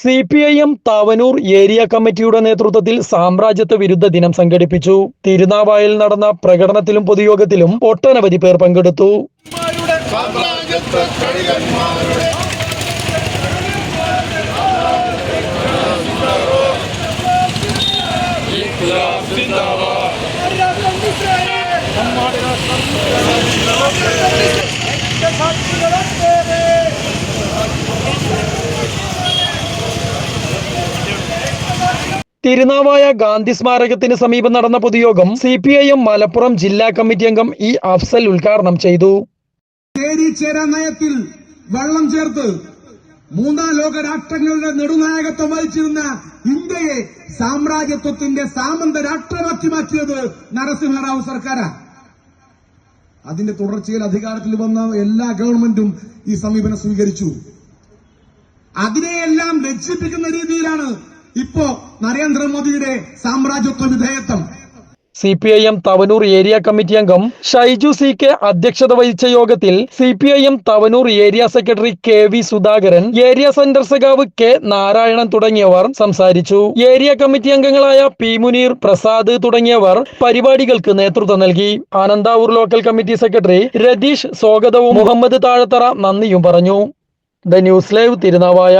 C P I M Thavanur area കമ്മിറ്റിയുടെ നേതൃത്വത്തിൽ സാമ്രാജ്യത്വ വിരുദ്ധ ദിനം സംഘടിപ്പിച്ചു. തിരുനാവായിൽ നടന്ന പ്രകടനത്തിലും പൊതുയോഗത്തിലും ഒട്ടനവധി പേർ പങ്കെടുത്തു. തിരുനാവായ ഗാന്ധി സ്മാരകത്തിന് സമീപം നടന്ന പൊതുയോഗം C P I M Malappuram ജില്ലാ കമ്മിറ്റി അംഗം ഇ അഫ്സൽ ഉദ്ഘാടനം ചെയ്തു. നയത്തിൽ വെള്ളം ചേർത്ത് മൂന്നാം ലോക രാഷ്ട്രങ്ങളുടെ നെടുനായകത്വം വഹിച്ചിരുന്ന ഇന്ത്യയെ സാമ്രാജ്യത്വത്തിന്റെ സാമന്ത രാഷ്ട്രമാക്കി മാറ്റിയത് നരസിംഹറാവു സർക്കാരാണ്. അതിന്റെ തുടർച്ചയിൽ അധികാരത്തിൽ വന്ന എല്ലാ ഗവൺമെന്റും ഈ സമീപനം സ്വീകരിച്ചു. അതിനെയെല്ലാം ലജ്ജിപ്പിക്കുന്ന രീതിയിലാണ് ഇപ്പോ നരേന്ദ്രമോദിയുടെ സാമ്രാജ്യത്വ വിധേയത്വം. C P I M Thavanur area committee അംഗം ഷൈജു സി കെ അധ്യക്ഷത വഹിച്ച യോഗത്തിൽ C P I M Thavanur area secretary K V Sudhakaran area centre സഖാവ് കെ നാരായണൻ തുടങ്ങിയവർ സംസാരിച്ചു. ഏരിയ കമ്മിറ്റി അംഗങ്ങളായ പി മുനീർ പ്രസാദ് തുടങ്ങിയവർ പരിപാടികൾക്ക് നേതൃത്വം നൽകി. Anandavoor local committee secretary Ratheesh സ്വാഗതവും മുഹമ്മദ് താഴത്തറ നന്ദിയും പറഞ്ഞു. The news live Thirunavaya